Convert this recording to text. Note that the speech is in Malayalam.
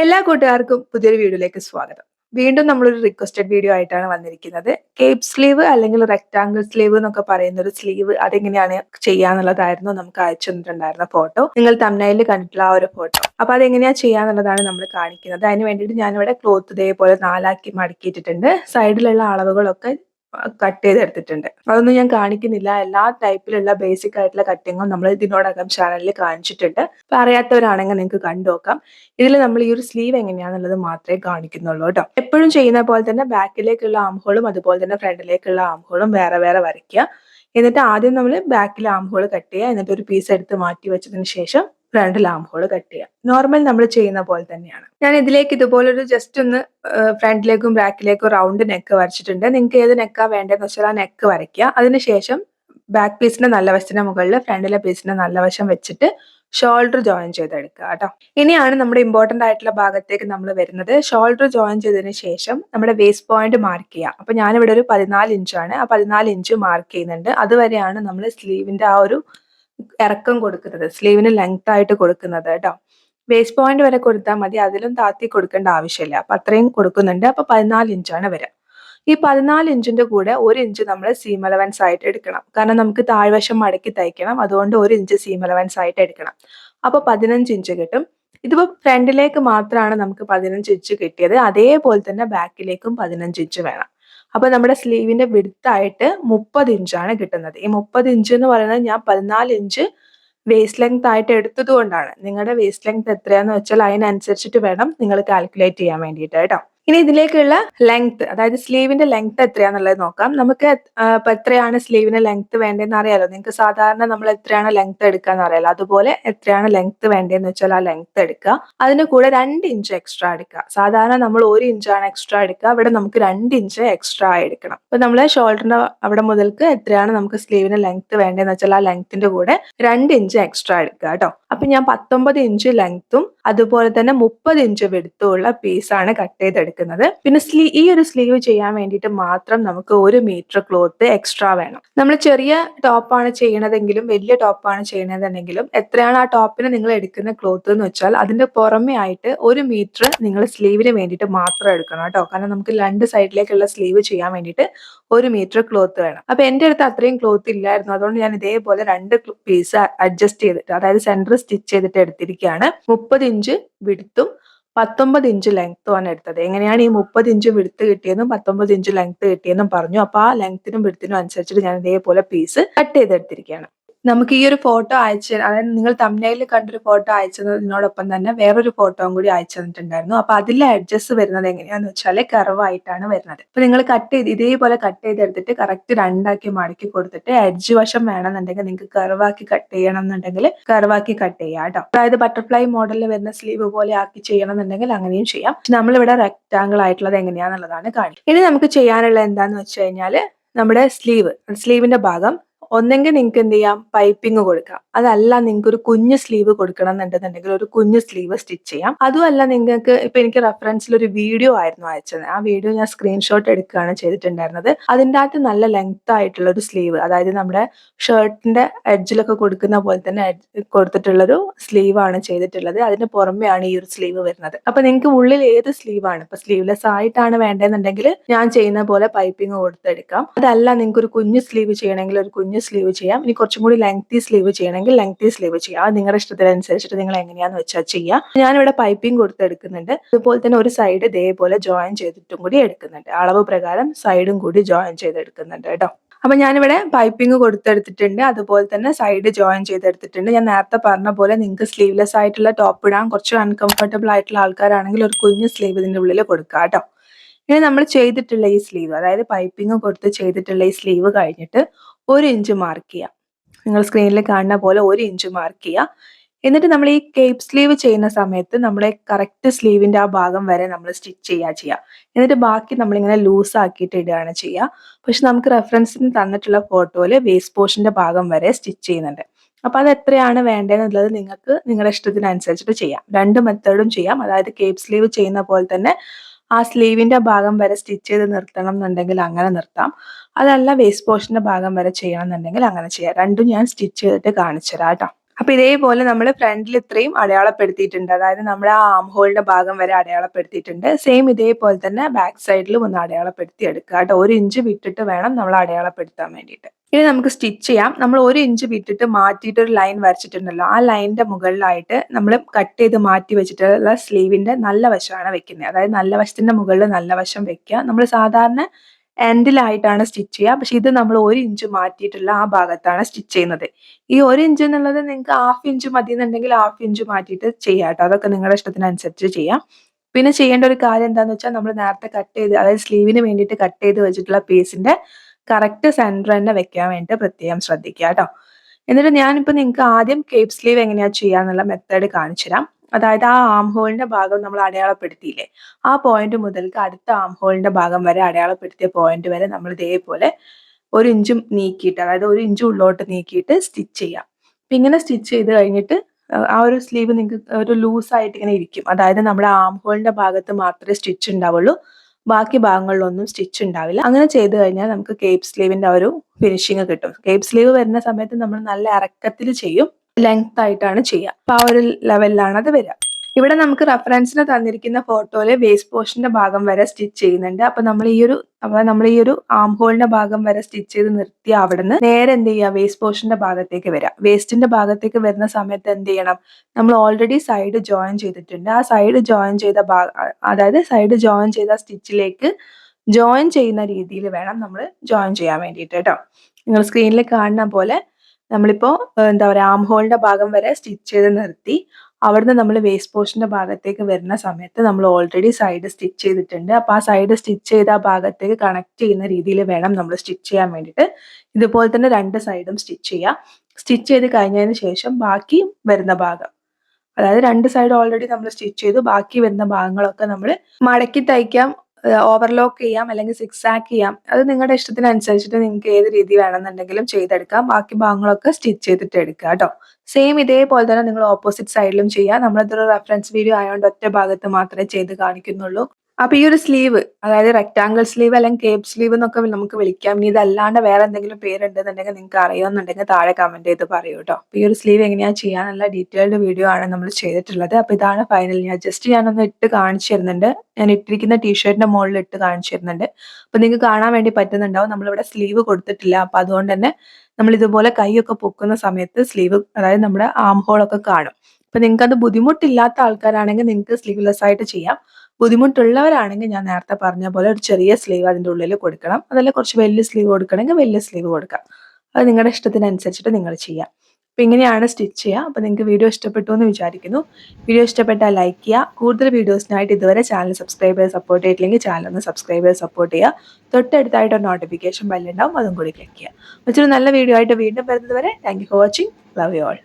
എല്ലാ കൂട്ടുകാർക്കും പുതിയൊരു വീഡിയോയിലേക്ക് സ്വാഗതം. വീണ്ടും നമ്മളൊരു റിക്വസ്റ്റഡ് വീഡിയോ ആയിട്ടാണ് വന്നിരിക്കുന്നത്. കേപ്പ് സ്ലീവ് അല്ലെങ്കിൽ റെക്ടാങ്കിൾ സ്ലീവ് എന്നൊക്കെ പറയുന്ന ഒരു സ്ലീവ് അതെങ്ങനെയാണ് ചെയ്യാന്നുള്ളതായിരുന്നു നമുക്ക് അയച്ചു തന്നിട്ടുണ്ടായിരുന്ന ഫോട്ടോ നിങ്ങൾ തമ്നയിൽ കണ്ടിട്ടുള്ള ആ ഒരു ഫോട്ടോ അപ്പൊ അതെങ്ങനെയാ ചെയ്യാന്നുള്ളതാണ് നമ്മൾ കാണിക്കുന്നത്. അതിന് വേണ്ടിയിട്ട് ഞാനിവിടെ ക്ലോത്ത് ഇതേപോലെ നാലാക്കി മടക്കിയിട്ടിട്ടുണ്ട്. സൈഡിലുള്ള അളവുകളൊക്കെ കട്ട് ചെയ്തെടുത്തിട്ടുണ്ട്. അതൊന്നും ഞാൻ കാണിക്കുന്നില്ല. എല്ലാ ടൈപ്പിലുള്ള ബേസിക് ആയിട്ടുള്ള കട്ടിങ്ങും നമ്മൾ ഇതിനോടകം ചാനലിൽ കാണിച്ചിട്ടുണ്ട്. അപ്പൊ അറിയാത്തവരാണെങ്കിൽ നിങ്ങൾക്ക് കണ്ടു നോക്കാം. ഇതിൽ നമ്മൾ ഈ ഒരു സ്ലീവ് എങ്ങനെയാണെന്നുള്ളത് മാത്രമേ കാണിക്കുന്നുള്ളൂ കേട്ടോ. എപ്പോഴും ചെയ്യുന്ന പോലെ തന്നെ ബാക്കിലേക്കുള്ള ആംഹോളും അതുപോലെ തന്നെ ഫ്രണ്ടിലേക്കുള്ള ആംഹോളും വേറെ വേറെ വരയ്ക്കുക. എന്നിട്ട് ആദ്യം നമ്മൾ ബാക്കിൽ ആംഹോൾ കട്ട് ചെയ്യുക. എന്നിട്ട് ഒരു പീസ് എടുത്ത് മാറ്റി വെച്ചതിന് ശേഷം ഫ്രണ്ട് ലാം ഹോൾ കട്ട് ചെയ്യാം. നോർമൽ നമ്മൾ ചെയ്യുന്ന പോലെ തന്നെയാണ്. ഞാൻ ഇതിലേക്ക് ഇതുപോലെ ഒരു ജസ്റ്റ് ഒന്ന് ഫ്രണ്ടിലേക്കും ബാക്കിലേക്കും റൗണ്ട് നെക്ക് വരച്ചിട്ടുണ്ട്. നിങ്ങൾക്ക് ഏത് നെക്കാ വേണ്ടതെന്ന് വെച്ചാൽ ആ നെക്ക് വരയ്ക്കുക. അതിനുശേഷം ബാക്ക് പീസിന്റെ നല്ല വശത്തിന്റെ മുകളിൽ ഫ്രണ്ടിലെ പീസിന്റെ നല്ല വശം വെച്ചിട്ട് ഷോൾഡർ ജോയിൻ ചെയ്തെടുക്കുക കേട്ടോ. ഇനിയാണ് നമ്മുടെ ഇമ്പോർട്ടന്റ് ആയിട്ടുള്ള ഭാഗത്തേക്ക് നമ്മൾ വരുന്നത്. ഷോൾഡർ ജോയിൻ ചെയ്തതിന് ശേഷം നമ്മുടെ വേസ്റ്റ് പോയിന്റ് മാർക്ക് ചെയ്യുക. അപ്പൊ ഞാനിവിടെ ഒരു പതിനാല് ഇഞ്ചാണ് ആ പതിനാല് ഇഞ്ച് മാർക്ക് ചെയ്യുന്നുണ്ട്. അതുവരെയാണ് നമ്മൾ സ്ലീവിന്റെ ആ ഒരു ഇറക്കം കൊടുക്കുന്നത് സ്ലീവിന് ലെങ്ത് ആയിട്ട് കൊടുക്കുന്നത് കേട്ടോ വേസ്റ്റ് പോയിന്റ് വരെ കൊടുത്താൽ മതി അതിലും താത്തി കൊടുക്കേണ്ട ആവശ്യമില്ല. അപ്പൊ അത്രയും കൊടുക്കുന്നുണ്ട്. അപ്പൊ പതിനാല് ഇഞ്ചാണ് വരിക. ഈ പതിനാല് ഇഞ്ചിന്റെ കൂടെ ഒരു ഇഞ്ച് നമ്മൾ സീം അലവൻസ് ആയിട്ട് എടുക്കണം. കാരണം നമുക്ക് താഴ്വശം മടക്കി തയ്ക്കണം. അതുകൊണ്ട് ഒരു ഇഞ്ച് സീം അലവൻസ് ആയിട്ട് എടുക്കണം. അപ്പൊ പതിനഞ്ച് ഇഞ്ച് കിട്ടും. ഇതിപ്പോ ഫ്രണ്ടിലേക്ക് മാത്രമാണ് നമുക്ക് പതിനഞ്ച് ഇഞ്ച് കിട്ടിയത്. അതേപോലെ തന്നെ ബാക്കിലേക്കും പതിനഞ്ച് ഇഞ്ച് വേണം. അപ്പൊ നമ്മുടെ സ്ലീവിന്റെ വിടുത്തായിട്ട് മുപ്പത് ഇഞ്ചാണ് കിട്ടുന്നത്. ഈ മുപ്പത് ഇഞ്ച് എന്ന് പറയുന്നത് ഞാൻ പതിനാല് ഇഞ്ച് വേസ്റ്റ് ലെങ്ത് ആയിട്ട് എടുത്തത് കൊണ്ടാണ് നിങ്ങളുടെ വേസ്റ്റ് ലെങ്ത് എത്രയാന്ന് വെച്ചാൽ അതിനനുസരിച്ചിട്ട് വേണം നിങ്ങൾ കാൽക്കുലേറ്റ് ചെയ്യാൻ വേണ്ടിയിട്ട് കേട്ടോ. ഇനി ഇതിലേക്കുള്ള ലെങ്ത് അതായത് സ്ലീവിന്റെ ലെങ്ത് എത്രയാണെന്നുള്ളത് നോക്കാം. നമുക്ക് എത്രയാണ് സ്ലീവിന് ലെങ്ത് വേണ്ടതെന്ന് അറിയാലോ. നിങ്ങൾക്ക് സാധാരണ നമ്മൾ എത്രയാണ് ലെങ്ത് എടുക്കാന്ന് അറിയാലോ. അതുപോലെ എത്രയാണ് ലെങ്ത് വേണ്ടതെന്ന് വെച്ചാൽ ആ ലെങ്ത് എടുക്കുക. അതിന് കൂടെ രണ്ട് ഇഞ്ച് എക്സ്ട്രാ എടുക്കുക. സാധാരണ നമ്മൾ ഒരു ഇഞ്ചാണ് എക്സ്ട്രാ എടുക്കുക. അവിടെ നമുക്ക് രണ്ട് ഇഞ്ച് എക്സ്ട്രാ എടുക്കണം. അപ്പൊ നമ്മൾ ഷോൾഡറിന്റെ അവിടെ മുതൽക്ക് എത്രയാണ് നമുക്ക് സ്ലീവിന് ലെങ്ത് വേണ്ടതെന്ന് വെച്ചാൽ ആ ലെങ്ത്തിന്റെ കൂടെ രണ്ട് ഇഞ്ച് എക്സ്ട്രാ എടുക്കുക കേട്ടോ. അപ്പൊ ഞാൻ പത്തൊമ്പത് ഇഞ്ച് ലെങ്ത്തും അതുപോലെ തന്നെ മുപ്പത് ഇഞ്ച് വെടുത്തുള്ള പീസാണ് കട്ട് ചെയ്തെടുക്കുന്നത് പിന്നെ സ്ലീ ഈ ഒരു സ്ലീവ് ചെയ്യാൻ വേണ്ടിയിട്ട് മാത്രം നമുക്ക് ഒരു മീറ്റർ ക്ലോത്ത് എക്സ്ട്രാ വേണം. നമ്മൾ ചെറിയ ടോപ്പാണ് ചെയ്യണതെങ്കിലും വലിയ ടോപ്പാണ് ചെയ്യണതെന്നെങ്കിലും എത്രയാണ് ആ ടോപ്പിന് നിങ്ങൾ എടുക്കുന്ന ക്ലോത്ത് എന്ന് വെച്ചാൽ അതിന്റെ പുറമേ ആയിട്ട് ഒരു മീറ്റർ നിങ്ങൾ സ്ലീവിന് വേണ്ടിയിട്ട് മാത്രം എടുക്കണം കേട്ടോ. കാരണം നമുക്ക് രണ്ട് സൈഡിലേക്കുള്ള സ്ലീവ് ചെയ്യാൻ വേണ്ടിയിട്ട് ഒരു മീറ്റർ ക്ലോത്ത് വേണം. അപ്പൊ എന്റെ അടുത്ത് അത്രയും ക്ലോത്ത് ഇല്ലായിരുന്നു. അതുകൊണ്ട് ഞാൻ ഇതേപോലെ രണ്ട് പീസ് അഡ്ജസ്റ്റ് ചെയ്തിട്ട് അതായത് സെന്റർ സ്റ്റിച്ച് ചെയ്തിട്ട് എടുത്തിരിക്കുകയാണ്. മുപ്പത് ഇഞ്ച് വിടുത്തും പത്തൊമ്പത് ഇഞ്ച് ലെങ്ത്തുമാണ് എടുത്തത്. എങ്ങനെയാണ് ഈ മുപ്പത് ഇഞ്ച് വിടുത്ത് കിട്ടിയെന്നും പത്തൊമ്പത് ഇഞ്ച് ലെങ്ത് കിട്ടിയെന്നും പറഞ്ഞു. അപ്പൊ ആ ലെങ്ത്തിനും വിടുത്തിനും അനുസരിച്ചിട്ട് ഞാൻ ഇതേപോലെ പീസ് കട്ട് ചെയ്തെടുത്തിരിക്കുകയാണ്. നമുക്ക് ഈ ഒരു ഫോട്ടോ അയച്ചു അതായത് നിങ്ങൾ തമിഴ്നയിൽ കണ്ടൊരു ഫോട്ടോ അയച്ചതിനോടൊപ്പം തന്നെ വേറൊരു ഫോട്ടോയും കൂടി അയച്ചു തന്നിട്ടുണ്ടായിരുന്നു. അപ്പൊ അതിലെ അഡ്ജസ്റ്റ് വരുന്നത് എങ്ങനെയാന്ന് വെച്ചാൽ കറവായിട്ടാണ് വരുന്നത്. അപ്പൊ നിങ്ങൾ കട്ട് ചെയ്ത് ഇതേപോലെ കട്ട് ചെയ്തെടുത്തിട്ട് കറക്റ്റ് രണ്ടാക്കി മടക്കി കൊടുത്തിട്ട് എഡ്ജ് വശം വേണമെന്നുണ്ടെങ്കിൽ നിങ്ങൾക്ക് കറവാക്കി കട്ട് ചെയ്യണം എന്നുണ്ടെങ്കിൽ കറവാക്കി കട്ട് ചെയ്യാം കേട്ടോ. അതായത് ബട്ടർഫ്ലൈ മോഡലിൽ വരുന്ന സ്ലീവ് പോലെ ആക്കി ചെയ്യണം എന്നുണ്ടെങ്കിൽ അങ്ങനെയും ചെയ്യാം. നമ്മളിവിടെ റെക്റ്റാങ്കിൾ ആയിട്ടുള്ളത് എങ്ങനെയാന്നുള്ളതാണ് കാണിക്കുന്നത് ഇനി നമുക്ക് ചെയ്യാനുള്ള എന്താന്ന് വെച്ച് കഴിഞ്ഞാൽ നമ്മുടെ സ്ലീവ് സ്ലീവിന്റെ ഭാഗം ഒന്നെങ്കിൽ നിങ്ങൾക്ക് എന്ത് ചെയ്യാം? പൈപ്പിംഗ് കൊടുക്കാം. അതല്ല നിങ്ങൾക്ക് ഒരു കുഞ്ഞു സ്ലീവ് കൊടുക്കണം എന്നുണ്ടെന്നുണ്ടെങ്കിൽ ഒരു കുഞ്ഞു സ്ലീവ് സ്റ്റിച്ച് ചെയ്യാം. അതുമല്ല നിങ്ങൾക്ക് ഇപ്പൊ എനിക്ക് റെഫറൻസിൽ ഒരു വീഡിയോ ആയിരുന്നു അയച്ചത്. ആ വീഡിയോ ഞാൻ സ്ക്രീൻഷോട്ട് എടുക്കുകയാണ് ചെയ്തിട്ടുണ്ടായിരുന്നത്. അതിന്റെ അകത്ത് നല്ല ലെങ്ത് ആയിട്ടുള്ള ഒരു സ്ലീവ് അതായത് നമ്മുടെ ഷർട്ടിന്റെ എഡ്ജിലൊക്കെ കൊടുക്കുന്ന പോലെ തന്നെ കൊടുത്തിട്ടുള്ളൊരു സ്ലീവ് ആണ് ചെയ്തിട്ടുള്ളത്. അതിന് പുറമെയാണ് ഈ ഒരു സ്ലീവ് വരുന്നത്. അപ്പൊ നിങ്ങൾക്ക് ഉള്ളിൽ ഏത് സ്ലീവാണ് ഇപ്പൊ സ്ലീവ്ലെസ് ആയിട്ടാണ് വേണ്ടതെന്നുണ്ടെങ്കിൽ ഞാൻ ചെയ്യുന്ന പോലെ പൈപ്പിംഗ് കൊടുത്തെടുക്കാം. അതല്ല നിങ്ങൾക്ക് ഒരു കുഞ്ഞു സ്ലീവ് ചെയ്യണമെങ്കിൽ ഒരു കുഞ്ഞു സ്ലീവ് ചെയ്യാം. ഇനി കുറച്ചും കൂടി ലെങ്തി സ്ലീവ് ചെയ്യണമെങ്കിൽ ലെങ്തി സ്ലീവ് ചെയ്യാം. അത് നിങ്ങളുടെ ഇഷ്ടത്തിനനുസരിച്ചിട്ട് നിങ്ങൾ എങ്ങനെയാന്ന് വെച്ചാൽ ചെയ്യാം. ഞാനിവിടെ പൈപ്പിംഗ് കൊടുത്തെടുക്കുന്നുണ്ട്. അതുപോലെ തന്നെ ഒരു സൈഡ് ഇതേപോലെ ജോയിൻ ചെയ്തിട്ടും കൂടി എടുക്കുന്നുണ്ട്. അളവ് പ്രകാരം സൈഡും കൂടി ജോയിൻ ചെയ്തെടുക്കുന്നുണ്ട് കേട്ടോ. അപ്പൊ ഞാനിവിടെ പൈപ്പിംഗ് കൊടുത്തെടുത്തിട്ടുണ്ട്. അതുപോലെ തന്നെ സൈഡ് ജോയിൻ ചെയ്തെടുത്തിട്ടുണ്ട്. ഞാൻ നേരത്തെ പറഞ്ഞ പോലെ നിങ്ങൾക്ക് സ്ലീവ്ലെസ് ആയിട്ടുള്ള ടോപ്പ് ഇടാൻ കുറച്ച് അൺകംഫർട്ടബിൾ ആയിട്ടുള്ള ആൾക്കാരാണെങ്കിൽ ഒരു കുഞ്ഞ് സ്ലീവ് ഇതിന്റെ ഉള്ളിൽ കൊടുക്കാം കേട്ടോ. ഇനി നമ്മൾ ചെയ്തിട്ടുള്ള ഈ സ്ലീവ് അതായത് പൈപ്പിംഗ് കൊടുത്ത് ചെയ്തിട്ടുള്ള ഈ സ്ലീവ് കഴിഞ്ഞിട്ട് ഒരു ഇഞ്ച് മാർക്ക് ചെയ്യുക നിങ്ങൾ സ്ക്രീനിൽ കാണുന്ന പോലെ ഒരു ഇഞ്ച് മാർക്ക് ചെയ്യുക എന്നിട്ട് നമ്മൾ ഈ കേപ്പ് സ്ലീവ് ചെയ്യുന്ന സമയത്ത് നമ്മളെ കറക്റ്റ് സ്ലീവിന്റെ ആ ഭാഗം വരെ നമ്മൾ സ്റ്റിച്ച് ചെയ്യുക ചെയ്യുക എന്നിട്ട് ബാക്കി നമ്മളിങ്ങനെ ലൂസ് ആക്കിയിട്ട് ഇടുകയാണ് ചെയ്യുക. പക്ഷെ നമുക്ക് റെഫറൻസിന് തന്നിട്ടുള്ള ഫോട്ടോയിൽ വേസ്റ്റ് പോർഷന്റെ ഭാഗം വരെ സ്റ്റിച്ച് ചെയ്യുന്നുണ്ട്. അപ്പൊ അത് എത്രയാണ് വേണ്ടതെന്നുള്ളത് നിങ്ങൾക്ക് നിങ്ങളുടെ ഇഷ്ടത്തിനനുസരിച്ചിട്ട് ചെയ്യാം. രണ്ട് മെത്തേഡും ചെയ്യാം. അതായത് കേപ്പ് സ്ലീവ് ചെയ്യുന്ന പോലെ തന്നെ ആ സ്ലീവിന്റെ ഭാഗം വരെ സ്റ്റിച്ച് ചെയ്ത് നിർത്തണം എന്നുണ്ടെങ്കിൽ അങ്ങനെ നിർത്താം. അതല്ല വേസ്റ്റ് പോർഷന്റെ ഭാഗം വരെ ചെയ്യണം എന്നുണ്ടെങ്കിൽ അങ്ങനെ ചെയ്യാം. രണ്ടും ഞാൻ സ്റ്റിച്ച് ചെയ്തിട്ട് കാണിച്ചു തരാം കേട്ടോ. അപ്പൊ ഇതേപോലെ നമ്മൾ ഫ്രണ്ടിൽ ഇത്രയും അടയാളപ്പെടുത്തിയിട്ടുണ്ട്. അതായത് നമ്മൾ ആ ആം ഹോളിന്റെ ഭാഗം വരെ അടയാളപ്പെടുത്തിയിട്ടുണ്ട്. സെയിം ഇതേപോലെ തന്നെ ബാക്ക് സൈഡിലും ഒന്ന് അടയാളപ്പെടുത്തി എടുക്കുക കേട്ടോ. ഒരു ഇഞ്ച് വിട്ടിട്ട് വേണം നമ്മൾ അടയാളപ്പെടുത്താൻ വേണ്ടിയിട്ട്. ഇനി നമുക്ക് സ്റ്റിച്ച് ചെയ്യാം. നമ്മൾ ഒരു ഇഞ്ച് വിട്ടിട്ട് മാറ്റിയിട്ട് ഒരു ലൈൻ വരച്ചിട്ടുണ്ടല്ലോ. ആ ലൈനിന്റെ മുകളിലായിട്ട് നമ്മൾ കട്ട് ചെയ്ത് മാറ്റി വെച്ചിട്ടുള്ള സ്ലീവിന്റെ നല്ല വശമാണ് വെക്കുന്നത് അതായത് നല്ല വശത്തിന്റെ മുകളിൽ നല്ല വശം വെക്കുക. നമ്മൾ സാധാരണ എൻഡിലായിട്ടാണ് സ്റ്റിച്ച് ചെയ്യുക. പക്ഷെ ഇത് നമ്മൾ ഒരു ഇഞ്ച് മാറ്റിയിട്ടുള്ള ആ ഭാഗത്താണ് സ്റ്റിച്ച് ചെയ്യുന്നത്. ഈ ഒരു ഇഞ്ച് എന്നുള്ളത് നിങ്ങൾക്ക് ഹാഫ് ഇഞ്ച് മതി എന്നുണ്ടെങ്കിൽ ഹാഫ് ഇഞ്ച് മാറ്റിയിട്ട് ചെയ്യാം കേട്ടോ അതൊക്കെ നിങ്ങളുടെ ഇഷ്ടത്തിനനുസരിച്ച് ചെയ്യാം. പിന്നെ ചെയ്യേണ്ട ഒരു കാര്യം എന്താണെന്ന് വെച്ചാൽ നമ്മൾ നേരത്തെ കട്ട് ചെയ്ത് അതായത് സ്ലീവിന് വേണ്ടിയിട്ട് കട്ട് ചെയ്ത് വെച്ചിട്ടുള്ള പീസിന്റെ കറക്റ്റ് സെന്റർ തന്നെ വെക്കാൻ വേണ്ടി പ്രത്യേകം ശ്രദ്ധിക്കുക കേട്ടോ. എന്നിട്ട് ഞാനിപ്പോൾ നിങ്ങൾക്ക് ആദ്യം കേപ്പ് സ്ലീവ് എങ്ങനെയാ ചെയ്യാന്നുള്ള മെത്തേഡ് കാണിച്ചു തരാം. അതായത് ആ ആം ഹോളിന്റെ ഭാഗം നമ്മൾ അടയാളപ്പെടുത്തിയില്ലേ? ആ പോയിന്റ് മുതൽക്ക് അടുത്ത ആം ഹോളിന്റെ ഭാഗം വരെ അടയാളപ്പെടുത്തിയ പോയിന്റ് വരെ നമ്മൾ ഇതേപോലെ ഒരു ഇഞ്ചും നീക്കിയിട്ട് അതായത് ഒരു ഇഞ്ച് ഉള്ളോട്ട് നീക്കിയിട്ട് സ്റ്റിച്ച് ചെയ്യാം. അപ്പൊ ഇങ്ങനെ സ്റ്റിച്ച് ചെയ്ത് കഴിഞ്ഞിട്ട് ആ ഒരു സ്ലീവ് നിങ്ങൾക്ക് ഒരു ലൂസ് ആയിട്ട് ഇങ്ങനെ ഇരിക്കും. അതായത് നമ്മുടെ ആം ഹോളിന്റെ ഭാഗത്ത് മാത്രമേ സ്റ്റിച്ച് ഉണ്ടാവുള്ളൂ. ബാക്കി ഭാഗങ്ങളിലൊന്നും സ്റ്റിച്ച് ഉണ്ടാവില്ല. അങ്ങനെ ചെയ്തു കഴിഞ്ഞാൽ നമുക്ക് കേപ്പ് സ്ലീവിന്റെ ഒരു ഫിനിഷിങ് കിട്ടും. കേപ്പ് സ്ലീവ് വരുന്ന സമയത്ത് നമ്മൾ നല്ല ഇറക്കത്തിൽ ചെയ്യും. ലെങ്ത് ആയിട്ടാണ് ചെയ്യുക. അപ്പൊ ആ ഒരു ലെവലിലാണ് അത് വരിക. ഇവിടെ നമുക്ക് റെഫറൻസിന് തന്നിരിക്കുന്ന ഫോട്ടോയിൽ വേസ്റ്റ് പോർഷന്റെ ഭാഗം വരെ സ്റ്റിച്ച് ചെയ്യുന്നുണ്ട്. അപ്പൊ നമ്മൾ ഈ ഒരു അപ്പോൾ നമ്മൾ ഈ ഒരു ആം ഹോളിന്റെ ഭാഗം വരെ സ്റ്റിച്ച് ചെയ്ത് നിർത്തി അവിടെ നിന്ന് നേരെ എന്ത് ചെയ്യുക? വേസ്റ്റ് പോർഷന്റെ ഭാഗത്തേക്ക് വരാം വേസ്റ്റിന്റെ ഭാഗത്തേക്ക് വരുന്ന സമയത്ത് എന്ത് ചെയ്യണം? നമ്മൾ ഓൾറെഡി സൈഡ് ജോയിൻ ചെയ്തിട്ടുണ്ട്. ആ സൈഡ് ജോയിൻ ചെയ്ത ഭാഗം അതായത് സൈഡ് ജോയിൻ ചെയ്ത സ്റ്റിച്ചിലേക്ക് ജോയിൻ ചെയ്യുന്ന രീതിയിൽ വേണം നമ്മൾ ജോയിൻ ചെയ്യാൻ വേണ്ടിയിട്ട് കേട്ടോ. നിങ്ങൾ സ്ക്രീനിൽ കാണുന്ന പോലെ നമ്മളിപ്പോ എന്താ പറയുക ആം ഹോളിന്റെ ഭാഗം വരെ സ്റ്റിച്ച് ചെയ്ത് നിർത്തി. അവിടുന്ന് നമ്മൾ വേസ്റ്റ് പോസ്റ്റിന്റെ ഭാഗത്തേക്ക് വരുന്ന സമയത്ത് നമ്മൾ ഓൾറെഡി സൈഡ് സ്റ്റിച്ച് ചെയ്തിട്ടുണ്ട്. അപ്പൊ ആ സൈഡ് സ്റ്റിച്ച് ചെയ്ത ആ ഭാഗത്തേക്ക് കണക്ട് ചെയ്യുന്ന രീതിയിൽ വേണം നമ്മൾ സ്റ്റിച്ച് ചെയ്യാൻ വേണ്ടിയിട്ട്. ഇതുപോലെ തന്നെ രണ്ട് സൈഡും സ്റ്റിച്ച് ചെയ്യുക സ്റ്റിച്ച് ചെയ്ത് കഴിഞ്ഞതിന് ശേഷം ബാക്കി വരുന്ന ഭാഗം. അതായത് രണ്ട് സൈഡ് ഓൾറെഡി നമ്മൾ സ്റ്റിച്ച് ചെയ്തു. ബാക്കി വരുന്ന ഭാഗങ്ങളൊക്കെ നമ്മൾ മടക്കി തയ്ക്കാം. ഓവർലോക്ക് ചെയ്യാം അല്ലെങ്കിൽ സിക്സ് ആക്ക് ചെയ്യാം. അത് നിങ്ങളുടെ ഇഷ്ടത്തിനനുസരിച്ചിട്ട് നിങ്ങൾക്ക് ഏത് രീതി വേണമെന്നുണ്ടെങ്കിലും ചെയ്തെടുക്കാം. ബാക്കി ഭാഗങ്ങളൊക്കെ സ്റ്റിച്ച് ചെയ്തിട്ട് എടുക്കുക കേട്ടോ സെയിം ഇതേപോലെ തന്നെ നിങ്ങൾ ഓപ്പോസിറ്റ് സൈഡിലും ചെയ്യാം. നമ്മളിതൊരു റെഫറൻസ് വീഡിയോ ആയതുകൊണ്ട് ഒറ്റ ഭാഗത്ത് മാത്രമേ ചെയ്ത് കാണിക്കുന്നുള്ളൂ. അപ്പൊ ഈ ഒരു സ്ലീവ് അതായത് റെക്ടാങ്കിൾ സ്ലീവ് അല്ലെങ്കിൽ കേപ്പ് സ്ലീവ് എന്നൊക്കെ നമുക്ക് വിളിക്കാം. ഇനി ഇതല്ലാണ്ട് വേറെ എന്തെങ്കിലും പേരുണ്ടെന്നുണ്ടെങ്കിൽ നിങ്ങൾക്ക് അറിയാമെന്നുണ്ടെങ്കിൽ താഴെ കമന്റ് ചെയ്ത് പറയൂ കേട്ടോ ഈ ഒരു സ്ലീവ് എങ്ങനെയാ ചെയ്യാനുള്ള ഡീറ്റെയിൽഡ് വീഡിയോ ആണ് നമ്മൾ ചെയ്തിട്ടുള്ളത്. അപ്പൊ ഇതാണ് ഫൈനൽ ഞാൻ ജസ്റ്റ് ഞാനൊന്ന് ഇട്ട് കാണിച്ചു തരുന്നുണ്ട്. ഞാൻ ഇട്ടിരിക്കുന്ന ടീഷർട്ടിന്റെ മുകളിൽ ഇട്ട് കാണിച്ചു തരുന്നുണ്ട്. അപ്പൊ നിങ്ങൾക്ക് കാണാൻ വേണ്ടി പറ്റുന്നുണ്ടാവും. നമ്മളിവിടെ സ്ലീവ് കൊടുത്തിട്ടില്ല. അപ്പൊ അതുകൊണ്ട് തന്നെ നമ്മൾ ഇതുപോലെ കൈയൊക്കെ പൊക്കുന്ന സമയത്ത് സ്ലീവ് അതായത് നമ്മുടെ ആം ഹോളൊക്കെ കാണും. അപ്പൊ നിങ്ങൾക്ക് അത് ബുദ്ധിമുട്ടില്ലാത്ത ആൾക്കാരാണെങ്കിൽ നിങ്ങൾക്ക് സ്ലീവ്ലെസ് ആയിട്ട് ചെയ്യാം. ബുദ്ധിമുട്ടുള്ളവരാണെങ്കിൽ ഞാൻ നേരത്തെ പറഞ്ഞ പോലെ ഒരു ചെറിയ സ്ലീവ് അതിന്റെ ഉള്ളിൽ കൊടുക്കണം. അതല്ല കുറച്ച് വലിയ സ്ലീവ് കൊടുക്കണമെങ്കിൽ വലിയ സ്ലീവ് കൊടുക്കാം. അത് നിങ്ങളുടെ ഇഷ്ടത്തിനനുസരിച്ചിട്ട് നിങ്ങൾ ചെയ്യാം. അപ്പോൾ ഇങ്ങനെയാണ് സ്റ്റിച്ച് ചെയ്യുക. അപ്പോൾ നിങ്ങൾക്ക് വീഡിയോ ഇഷ്ടപ്പെട്ടു എന്ന് വിചാരിക്കുന്നു. വീഡിയോ ഇഷ്ടപ്പെട്ടാൽ ലൈക്ക് ചെയ്യുക. കൂടുതൽ വീഡിയോസിനായിട്ട് ഇതുവരെ ചാനൽ സബ്സ്ക്രൈബ് ചെയ്ത് സപ്പോർട്ട് ചെയ്തിട്ടില്ലെങ്കിൽ ചാനൽ ഒന്ന് സബ്സ്ക്രൈബ് ചെയ്ത് സപ്പോർട്ട് ചെയ്യുക. തൊട്ടടുത്തായിട്ട് ഒരു നോട്ടിഫിക്കേഷൻ ബെല്ലുണ്ടാവും അതും കൂടി ക്ലിക്ക് ചെയ്യുക. മറ്റൊരു നല്ല വീഡിയോ ആയിട്ട് വീണ്ടും വരുന്നത് വരെ thank you for watching love you all